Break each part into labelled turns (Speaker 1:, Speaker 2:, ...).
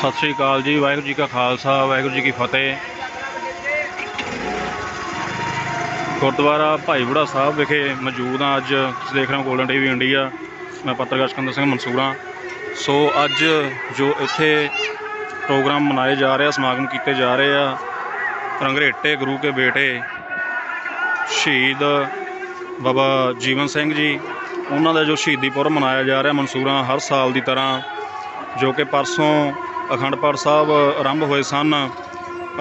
Speaker 1: ਸਤਿ ਸ੍ਰੀ ਅਕਾਲ ਜੀ, ਵਾਹਿਗੁਰੂ ਜੀ ਕਾ ਖਾਲਸਾ, ਵਾਹਿਗੁਰੂ ਜੀ ਕੀ ਫਤਿਹ। ਗੁਰਦੁਆਰਾ ਭਾਈ ਬੁੜਾ ਸਾਹਿਬ ਵਿਖੇ ਮੌਜੂਦ ਹਾਂ ਅੱਜ, ਤੁਸੀਂ ਦੇਖ ਰਹੇ ਹੋ ਗੋਲਡਨ ਟੀਵੀ ਇੰਡੀਆ ਮੈਂ ਪੱਤਰਕਾਰ ਸਿਕੰਦਰ ਸਿੰਘ ਮਨਸੂਰਾ ਸੋ ਅੱਜ ਜੋ ਇੱਥੇ ਪ੍ਰੋਗਰਾਮ ਮਨਾਏ ਜਾ ਰਹੇ ਆ, ਸਮਾਗਮ ਕੀਤੇ ਜਾ ਰਹੇ ਆ, ਰੰਗਰੇਟੇ ਗੁਰੂ ਕੇ ਬੇਟੇ ਸ਼ਹੀਦ ਬਾਬਾ ਜੀਵਨ ਸਿੰਘ ਜੀ, ਉਹਨਾਂ ਦਾ ਜੋ ਸ਼ਹੀਦੀ ਪੁਰਬ ਮਨਾਇਆ ਜਾ ਰਿਹਾ ਮਨਸੂਰਾ ਹਰ ਸਾਲ ਦੀ ਤਰ੍ਹਾਂ, ਜੋ ਕਿ ਪਰਸੋਂ ਅਖੰਡ ਪਾਠ ਸਾਹਿਬ ਆਰੰਭ ਹੋਏ ਸਨ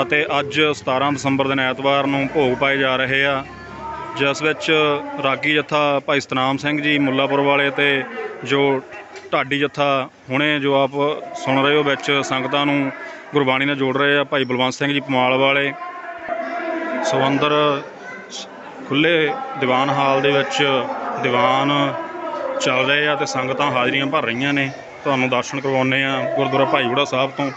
Speaker 1: ਅਤੇ ਅੱਜ 17 ਦਸੰਬਰ ਦਿਨ ਐਤਵਾਰ ਨੂੰ ਭੋਗ ਪਾਏ ਜਾ ਰਹੇ ਆ, ਜਿਸ ਵਿੱਚ ਰਾਗੀ ਜੱਥਾ ਭਾਈ ਸਤਨਾਮ ਸਿੰਘ ਜੀ ਮੁੱਲਾਪੁਰ ਵਾਲੇ ਤੇ ਜੋ ਢਾਡੀ ਜੱਥਾ ਹੁਣੇ ਜੋ ਆਪ ਸੁਣ ਰਹੇ ਹੋ, ਵਿੱਚ ਸੰਗਤਾਂ ਨੂੰ ਗੁਰਬਾਣੀ ਨਾਲ ਜੋੜ ਰਹੇ ਆ, ਭਾਈ ਬਲਵੰਤ ਸਿੰਘ ਜੀ ਪਮਾਲ ਵਾਲੇ। ਸਵੰਦਰ ਅੰਦਰ ਖੁੱਲੇ ਦੀਵਾਨ ਹਾਲ ਦੇ ਵਿੱਚ ਦੀਵਾਨ ਚੱਲ ਰਹੇ ਆ ਤੇ ਸੰਗਤਾਂ ਹਾਜ਼ਰੀਆਂ ਭਰ ਰਹੀਆਂ ਨੇ। ਤੁਹਾਨੂੰ ਦਰਸ਼ਨ ਕਰਵਾਉਂਦੇ ਆ ਗੁਰਦੁਆਰਾ ਭਾਈ ਸਾਹਿਬ ਤੋਂ।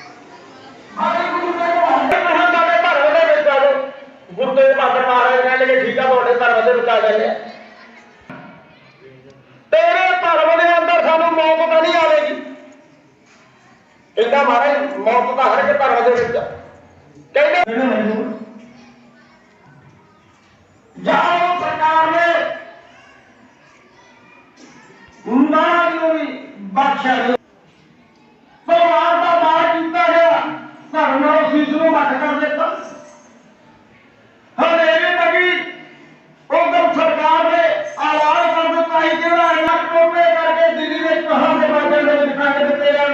Speaker 2: ਗੁਰਦੇ ਬਾਦਰ ਮਹਾਰਾਜ ਕਹਿੰਦੇ ਕਿ ਠੀਕ ਆ ਤੁਹਾਡੇ ਧਰਮ ਦੇ ਵਿੱਚ ਆ ਜਾਂਦੇ ਤੇਰੇ ਧਰਮ ਦੇ ਅੰਦਰ ਸਾਨੂੰ ਮੌਤ ਤਾਂ ਨਹੀਂ ਆਵੇਗੀ। ਕਹਿੰਦਾ ਮਹਾਰਾਜ, ਮੌਤ ਤਾਂ ਹਰ ਇੱਕ ਧਰਮ ਦੇ ਵਿੱਚ ਕਹਿੰਦੇ ਜਾਓ ਸਰਕਾਰ ਨੇ। ਮਹਾਰਾਜ ਨੂੰ ਬਖਸ਼ਿਆ ਦਿਓ। ਪਰਿਵਾਰ ਦਾ ਮਾਰ ਕੀਤਾ ਗਿਆ। ਧਰਮ ਨਾਲ ਸੀਸ ਨੂੰ ਮੱਠ ਕਰ ਦਿੱਤਾ। ਹਨੇਰੇ ਲੱਗੀ ਉਧਰ ਸਰਕਾਰ ਨੇ ਆਵਾਜ਼ ਕਰ ਦਿੱਤਾ ਸੀ, ਜਿਹੜਾ ਇੰਨਾ ਟੋਪੇ ਕਰਕੇ ਦਿੱਲੀ ਦੇ ਕਹਾਂ ਦੇ ਬਾਜੇ ਦੇ ਵਿੱਚ ਕੱਢ ਦਿੱਤੇ ਜਾਣ।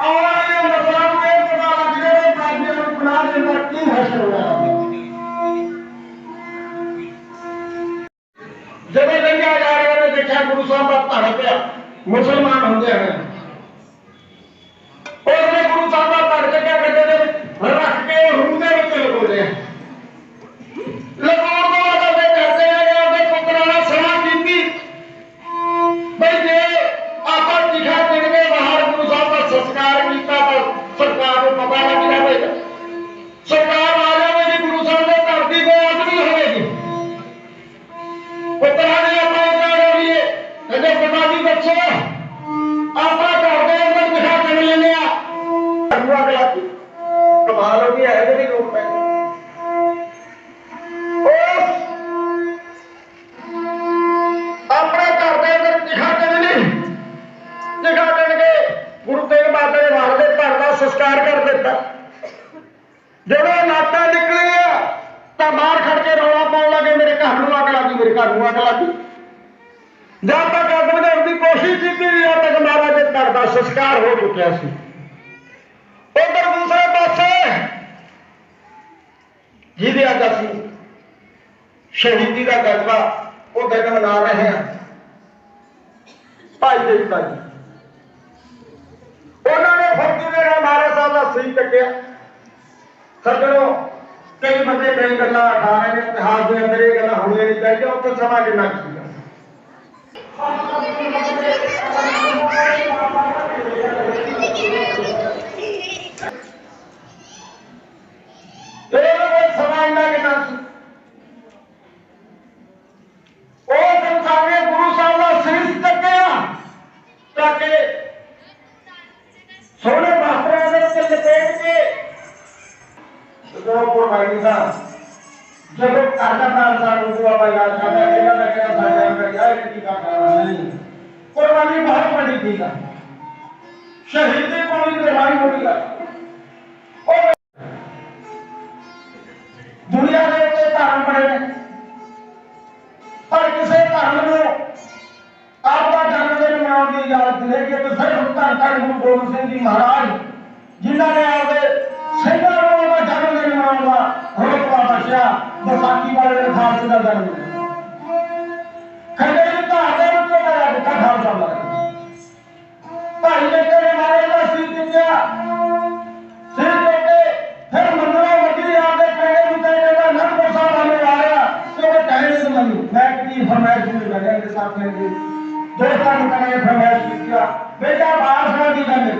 Speaker 2: ਆਉਣ ਵਾਲੀਆਂ ਨਸਲਾਂ ਨੂੰ ਇਹ ਪਤਾ ਲੱਗ ਜਾਵੇ ਬਾਜੇ ਨੂੰ ਬਣਾ ਦੇ ਕੀ ਹਸ਼ਰ ਹੋਇਆ। ਜਦੋਂ ਲੰਘਿਆ ਜਾ ਰਿਹਾ ਨੇ ਦੇਖਿਆ ਗੁਰੂ ਸਾਹਿਬ ਦਾ ਧੜ ਪਿਆ ਮੁਸਲਮਾਨ ਹੁੰਦੇ ਹਨ। ਸੰਸਕਾਰ ਹੋ ਚੁੱਕਿਆ ਸੀ। ਉਧਰ ਦੂਸਰੇ ਪਾਸੇ ਜਿਹਦੇ ਅੱਜ ਅਸੀਂ ਸ਼ਹੀਦੀ ਦਾ ਜਜ਼ਬਾ ਉਹ ਦਿਨ ਮਨਾ ਰਹੇ ਹਾਂ। ਭਾਈ ਦੇਵਤਾ ਜੀ ਉਹਨਾਂ ਨੇ ਫੌਜੀ ਦੇ ਨਾਲ ਮਹਾਰਾਜ ਸਾਹਿਬ ਦਾ ਸਹੀ ਕੱਟਿਆ। ਸੱਜਣੋ, ਕਈ ਬੰਦੇ ਕਈ ਗੱਲਾਂ ਉਠਾ ਰਹੇ ਨੇ, ਇਤਿਹਾਸ ਦੇ ਅੰਦਰ ਇਹ ਗੱਲਾਂ ਹੋਣੀਆਂ ਨਹੀਂ ਚਾਹੀਦੀਆਂ, ਉੱਥੇ ਸਮਾਂ ਕਿੰਨਾ ਕੁ ਸਿਰਫ ਗੁਰੂ ਗੋਬਿੰਦ ਸਿੰਘ ਜੀ ਮਹਾਰਾਜ, ਜਿਨ੍ਹਾਂ ਨੇ ਆਪਦੇ ਸਿੰਘਾਂ ਨੂੰ ਆਪਦਾ ਜਨਮ ਦਿਨ ਮਨਾਉਣ ਦਾ ਹੁਕਮ ਬਖਸ਼ਿਆ ਵਿਸਾਖੀ ਵਾਲੇ ਦਿਨ ਖਾਲਸੇ ਦਾ ਜਨਮ ਖੰਡੇ ਦੀ ਧਾਰ ਦੇ ਉੱਤੇ ਮੇਰਾ ਦਿੱਤਾ ਖਾਲਸਾ ਲੱਗਾ ਭਾਈ ਨੇ ਤੇਰੇ ਮਾਰੇ ਦਾ ਸੀ ਦਿੱਤਿਆ ਸਿਰ ਦੇ ਫਿਰ ਮੰਦਰਾਂ ਵੱਡੀ ਆਪਦੇ ਪੈਣੇ ਨੂੰ ਤੇ ਜਿਹੜਾ ਨੰਬਰ ਸਾਹਿਬ ਆਲੇ ਆਇਆ ਤੇ ਉਹ ਕਹਿਣੇ ਨੂੰ ਮੈਂ ਕਿਹਦੀ ਫਰਮਾਇਸ਼ ਨੂੰ ਲਗਾਇਆ ਕਿ ਸਾਹਮਣੇ ਦੀ ਦੋਸਤਾਂ ਨੂੰ ਕਹਿੰਦੇ ਫਰਮਾਇਸ਼ ਕੀਤੀ ਬੇਟਾ ਬਾਹਰ ਸਾਡੀ ਦਾ ਮੇਰੇ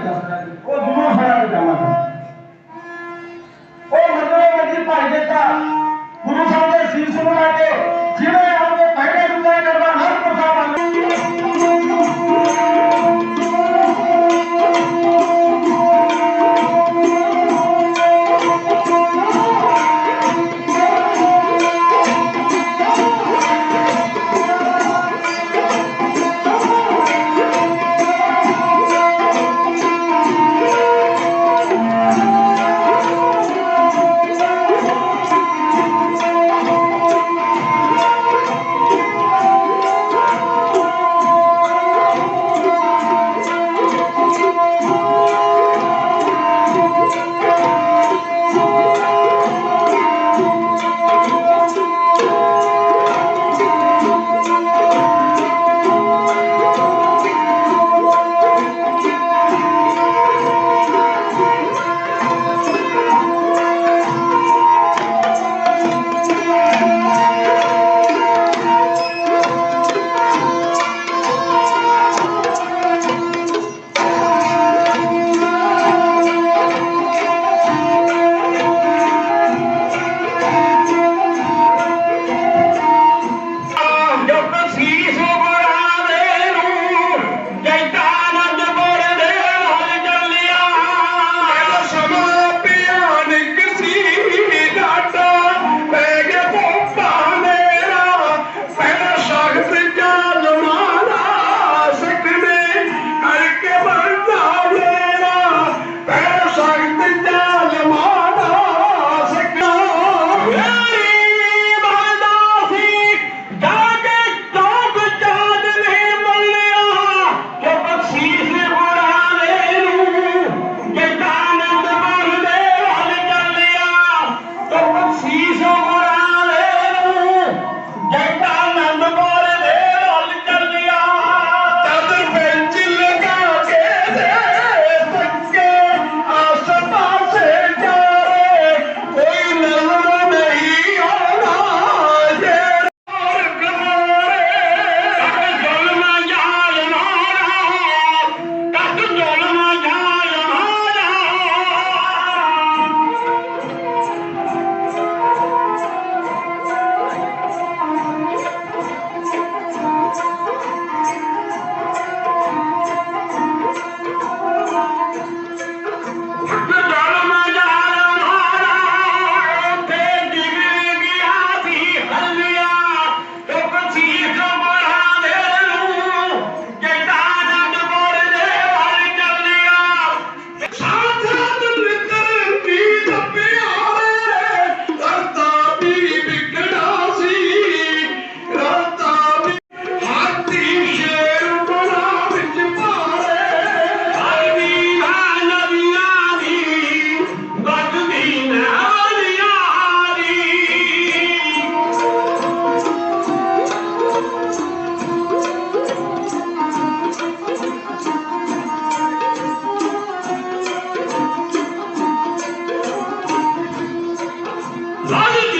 Speaker 2: Lage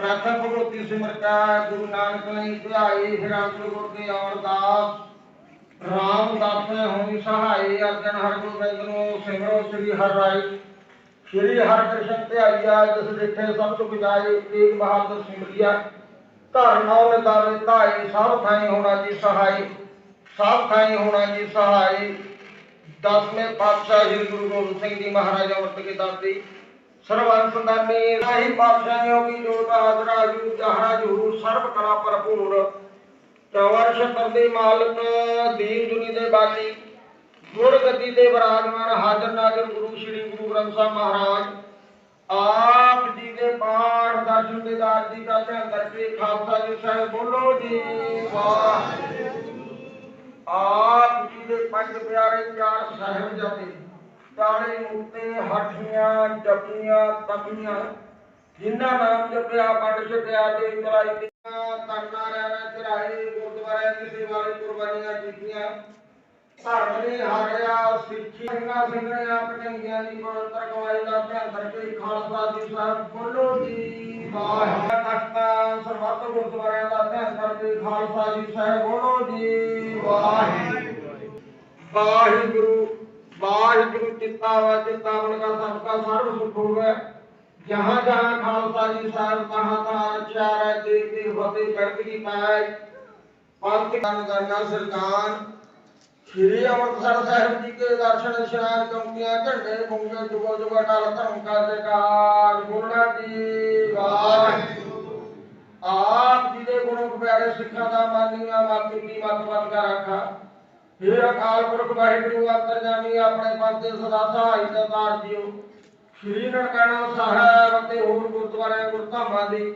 Speaker 2: ਪ੍ਰਥਮ ਭਗਵਤੀ ਸਿਮਰਤਾ ਗੁਰੂ ਨਾਨਕ ਲਈ ਧਿਆਈ ਫਿਰ ਗੁਰ ਦੇ ਅਰਦਾਸ ਰਾਮ ਦਾਸੇ ਹੋਈ ਸਹਾਈ, ਅਰਜਨ ਹਰਗੋਬਿੰਦ ਨੂੰ ਸਿਮਰੋ ਸ੍ਰੀ ਹਰਿ ਰਾਈ ਸ੍ਰੀ ਹਰਿਕ੍ਰਿਸ਼ਨ ਧਿਆਈਆ ਜਿਸ ਦੇਖੇ ਸਭ ਸੁਖ ਜਾਏ ਏਕ ਬਹਾਦਰ ਸਿਮਰਿਆ। ਧਰ ਨੌ ਨਿਦਾਵੇ ਧਾਈ ਸਭ ਥਾਈ ਹੋਣਾ ਜੀ ਸਹਾਈ, ਸਭ ਥਾਈ ਹੋਣਾ ਜੀ ਸਹਾਈ। ਦਸਵੇਂ ਪਾਤਸ਼ਾਹ ਸ੍ਰੀ ਗੁਰੂ ਗੋਬਿੰਦ ਸਿੰਘ ਜੀ ਮਹਾਰਾਜ ਅੰਮ੍ਰਿਤ ਕੇ ਦਾਤੇ। ਸਰਵੰਸ ਦਾਨੀ ਰਾਹੀ ਪਾਤਸ਼ਾਹਿਓ ਕੀ ਜੋਤ ਆਦਰਾ ਜੂ ਜਹਰਾ ਜੂ ਸਰਬ ਕਲਾ ਭਰਪੂਰ। ਚੌਵਰ ਸ਼ਤਰ ਮਾਲਕ, ਦੀਨ ਦੁਨੀ ਦੇ ਬਾਨੀ ਗੁਰ ਗੱਦੀ ਤੇ ਵਿਰਾਜਮਾਨ, ਹਾਜ਼ਰ ਨਾਜ਼ਰ ਗੁਰੂ ਸ੍ਰੀ ਗੁਰੂ ਗ੍ਰੰਥ ਸਾਹਿਬ ਮਹਾਰਾਜ। ਆਪ ਜੀ ਦੇ ਪਾਠ, ਦਰਸ਼ਨ ਦੇ ਦਾਰ ਜੀ ਦਾ ਧਿਆਨ ਕਰਕੇ ਖਾਲਸਾ ਜੀ ਸਾਹਿਬ ਬੋਲੋ ਜੀ ਵਾਹ ਆਪ ਜੀ ਦੇ ਪੰਜ ਪਿਆਰੇ ਚਾਰ ਸਾਹਿਬ ਜਾਤੇ ਚਾਰੇ ਮੁਕਤੇ ਹੱਠੀਆਂ ਜਪੀਆਂ ਤਪੀਆਂ ਜਿਨ੍ਹਾਂ ਨਾਮ ਜਪਿਆ, ਪੰਡ ਛਕਿਆ ਤੇ ਚਲਾਈ ਦੀਆਂ ਕਰਨਾ ਰਹਿਣਾ ਚੜਾਈ ਗੁਰਦੁਆਰਿਆਂ ਦੀ ਸੇਵਾ ਕੁਰਬਾਨੀਆਂ ਕੀਤੀਆਂ। ਧਰਮ ਨੇ ਹਾਰਿਆ, ਸਿੱਖੀ, ਸਿੰਘਾਂ ਸਿੰਘਾਂ ਪਟੰਗੀਆਂ ਦੀ ਪਵਿੱਤਰ ਗਵਾਈ ਦਾ ਧਿਆਨ ਕਰਕੇ ਖਾਲਸਾ ਜੀ ਸਾਹਿਬ ਬੋਲੋ ਜੀ, ਵਾਹਿਗੁਰੂ। ਤਖਤਾਂ, ਸਰਬੱਤ ਗੁਰਦੁਆਰਿਆਂ ਦਾ ਧਿਆਨ ਕਰਕੇ ਖਾਲਸਾ ਜੀ ਸਾਹਿਬ ਬੋਲੋ ਜੀ, ਵਾਹਿਗੁਰੂ। ਵਾਹਿਗੁਰੂ। ਵਾਹਿਗੁਰੂ ਚਿੱਤਾ ਵਾ ਚਿੱਤਾਵਨ ਕਾ ਸਭ ਕਾ ਸਰਬ ਸੁਖ ਹੋਵੇ। ਜਹਾਂ ਜਹਾਂ ਖਾਲਸਾ ਜੀ ਸਾਹਿਬ ਤਹਾਂ ਤਹਾਂ ਚਾਰੈ ਦੇਵ ਦੇਵ ਫਤਿਹ ਚੜ੍ਹਦੀ ਪਾਏ ਪੰਥ ਕਰਨ ਕਰਨਾ ਸਰਕਾਰ, ਸ਼੍ਰੀ ਅੰਮ੍ਰਿਤਸਰ ਸਾਹਿਬ ਜੀ ਕੇ ਦਰਸ਼ਨ ਇਸ਼ਨਾਨ ਚੌਂਕੀਆਂ, ਝੰਡੇ ਗੁੰਗੇ ਜੁਗੋ ਜੁਗੋ ਟਲ ਧਰਮ ਕਾ ਜਕਾਰ ਗੁਰਨਾ ਜੀ ਵਾਹਿਗੁਰੂ ਆਪ ਜੀ ਦੇ ਗੁਰੂ ਪਿਆਰੇ ਸਿੱਖਾਂ ਦਾ ਮਾਨੀਆਂ ਮਾਤੂ ਕੀ ਮਤ ਮਤ ਕਾ ਰੱਖਾ। ਹੇ ਅਕਾਲ ਪੁਰਖ ਵਾਹਿਗੁਰੂ ਅੰਤਰਜਾਮੀ ਆਪਣੇ ਪੰਥ ਦੇ ਸਦਾ ਸਹਾਈ ਦਾ ਤਾਰ ਦਿਓ। ਸ਼੍ਰੀ ਨਨਕਾਣਾ ਸਾਹਿਬ ਅਤੇ ਹੋਰ ਗੁਰਦੁਆਰਿਆਂ, ਗੁਰਧਾਮਾਂ ਦੀ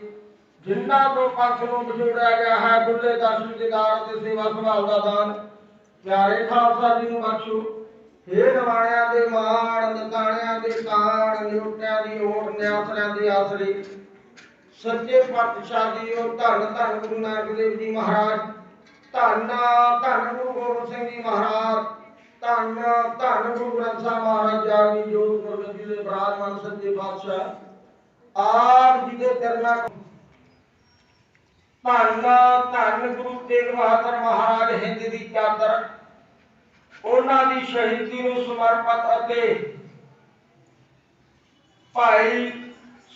Speaker 2: ਜਿਨ੍ਹਾਂ ਤੋਂ ਪੰਥ ਨੂੰ ਵਿਛੋੜਿਆ ਗਿਆ ਹੈ ਬੁੱਲੇ ਦਰਸ਼ਨ ਦਿਦਾਰ ਤੇ ਸੇਵਾ ਸੰਭਾਲ ਦਾ ਦਾਨ। ਪਿਆਰੇ ਖਾਲਸਾ ਜੀ ਨੂੰ ਬਖਸ਼ੋ। ਹੇ ਨਵਾਣਿਆਂ ਦੇ ਮਾਣ, ਨਤਾਣਿਆਂ ਦੇ ਕਾਣ ਨਿਉਟਿਆਂ ਦੀ ਓਟ, ਨਿਆਸਰਿਆਂ ਦੀ ਆਸਰੀ। ਸੱਚੇ ਪਾਤਸ਼ਾਹ ਜੀ, ਉਹ ਧੰਨ ਧੰਨ ਗੁਰੂ ਨਾਨਕ ਦੇਵ ਜੀ ਮਹਾਰਾਜ ਧੰਨ ਧੰਨ ਗੁਰੂ ਗੋਬਿੰਦ ਸਿੰਘ ਜੀ ਮਹਾਰਾਜ, ਧੰਨ ਧੰਨ ਗੁਰੂ ਗ੍ਰੰਥ ਸਾਹਿਬ ਮਹਾਰਾਜ ਜਾਨੀ ਜੋਤ ਗੁਰਗੱਦੀ ਦੇ ਬਰਾਜਮਾਨ ਸੱਚੇ ਪਾਤਸ਼ਾਹ, ਆਪ ਜੀ ਦੇ ਚਰਨਾਂ ਧੰਨ ਧੰਨ ਗੁਰੂ ਤੇਗ ਬਹਾਦਰ ਮਹਾਰਾਜ ਹਿੰਦ ਦੀ ਚਾਦਰ, ਉਹਨਾਂ ਦੀ ਸ਼ਹੀਦੀ ਨੂੰ ਸਮਰਪਿਤ ਅਤੇ ਭਾਈ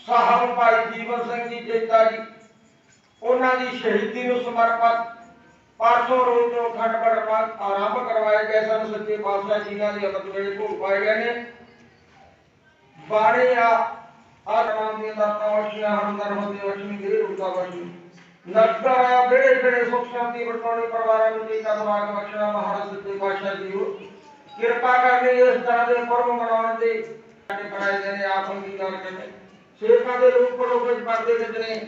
Speaker 2: ਸਾਹਿਬ ਭਾਈ ਜੀਵਨ ਸਿੰਘ ਜੀ ਜੇਤਾ ਜੀ, ਉਹਨਾਂ ਦੀ ਸ਼ਹੀਦੀ ਨੂੰ ਸਮਰਪਿਤ ਪਰਸੋਂ ਰੋਜ਼ ਤੋਂ ਅਖੰਡ ਪਾਠ ਆਰੰਭ ਕਰਵਾਏ ਗਏ ਸਨ ਸੱਚੇ ਪਾਤਸ਼ਾਹ ਜੀ ਨਾਲ ਦੀ ਅਮਰ ਵੇਲੇ ਭੋਗ ਪਾਏ ਗਏ ਨੇ ਬਾੜੇ ਆ ਆਤਮਾਂ ਦੀ ਦਾਤਾ ਵਸ਼ੀਆਂ ਹਮਦਰ ਹੁੰਦੇ ਵਸ਼ਮੀ ਦੇ ਰੂਪਾ ਵਸ਼ੀ ਨਗਰ ਆ ਬੇੜੇ ਬੇੜੇ ਸੁਖ ਸ਼ਾਂਤੀ ਵਰਤਾਉਣੀ ਪਰਿਵਾਰਾਂ ਨੂੰ ਜੀ ਦਾ ਦਿਮਾਗ ਬਖਸ਼ਣਾ ਮਹਾਰਾਜ ਸੱਚੇ ਪਾਤਸ਼ਾਹ ਜੀ ਹੋ ਕਿਰਪਾ ਕਰਕੇ ਇਸ ਤਰ੍ਹਾਂ ਦੇ ਪਰਮ ਮਨਾਉਣ ਦੇ ਸਾਡੇ ਬਣਾਏ ਗਏ ਨੇ ਆਪ ਅੰਗੀਕਾਰ ਕਰਨੇ ਸੇਖਾਂ ਦੇ ਰੂਪ ਲੋਕ ਵਿੱਚ ਪਰਦੇ ਵਿੱਚ ਨੇ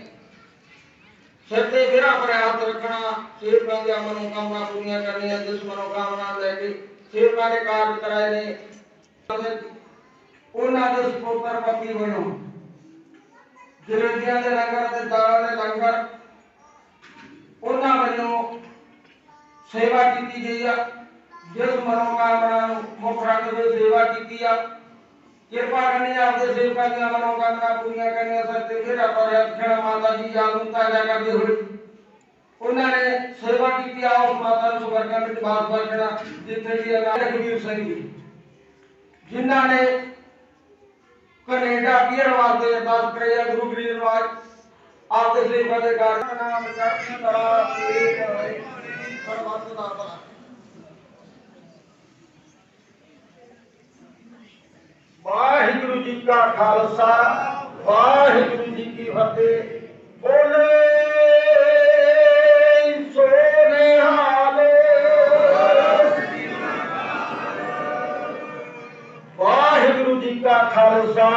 Speaker 2: ਸਿਰ ਤੇ ਵਿਰਾ ਪਰ ਹੱਥ ਰੱਖਣਾ ਸੇਖਾਂ ਦੇ ਮਨੋ ਪੂਰੀਆਂ ਕਰਨੀਆਂ ਦੁਸ਼ਮਨੋ ਕਾਮਨਾ ਲੈ ਕੇ ਸੇਖਾਂ ਦੇ ਕਾਰਜ ਕਰਾਏ ਨੇ। ਉਹਨਾਂ ਦੇ ਸੁਪੁੱਤਰ ਪਤੀ ਬਣੋ ਜਲੇਬੀਆਂ ਦੇ ਲੰਗਰ ਤੇ ਦਾਲਾਂ ਦੇ ਲੰਗਰ ਉਹਨਾਂ ਵੱਲੋਂ ਸੇਵਾ ਕੀਤੀ ਗਈ ਆ, ਜਿਸ ਮਨੋਕਾਮਨਾ ਨੂੰ ਮੁੱਖ ਰੱਖ ਕੇ ਸੇਵਾ ਕੀਤੀ ਆ। ਕਿਰਪਾ ਕਰਨੀ ਆਪਦੇ ਸੇਵਕਾਂ ਦੀਆਂ ਮਨੋਕਾਮਨਾ ਪੂਰੀਆਂ ਕਰਨੀਆਂ ਸੱਚੇ ਮੇਰਾ ਪਰ ਰੱਖਣਾ ਮਾਤਾ ਜੀ, ਯਾਦ ਤਾਜ਼ਾ ਕਰਦੇ ਹੋਏ। ਕੀਤੀ ਆ ਉਸ ਮਾਤਾ ਨੂੰ ਸਵਰਗਾਂ ਵਿੱਚ ਬਾਸ ਬਖਸ਼ਣਾ ਜਿੱਥੇ ਵੀ ਅਨਾਥ ਕਬੀਰ ਸਿੰਘ ਜੀ। ਜਿਨ੍ਹਾਂ ਨੇ ਕੈਨੇਡਾ ਪੀਣ ਵਾਸਤੇ ਅਰਦਾਸ ਕਰੀ ਆ, ਗੁਰੂ ਗ੍ਰੀਬ ਨਵਾਜ ਆਪਦੇ ਸੇਵਾ ਦੇ ਕਾਰਨ ਨਾਮ ਚੜ੍ਹਦੀ ਕਲਾ ਤੇ ਸਰਬੱਤ ਦਾ ਭਲਾ। ਜੀ ਕਾ ਖਾਲਸਾ ਵਾਹਿਗੁਰੂ ਜੀ ਕੀ ਫਤਿਹ ਬੋਲੇ ਸੋ ਨਿਹਾਲ ਵਾਹਿਗੁਰੂ ਜੀ ਕਾ ਖਾਲਸਾ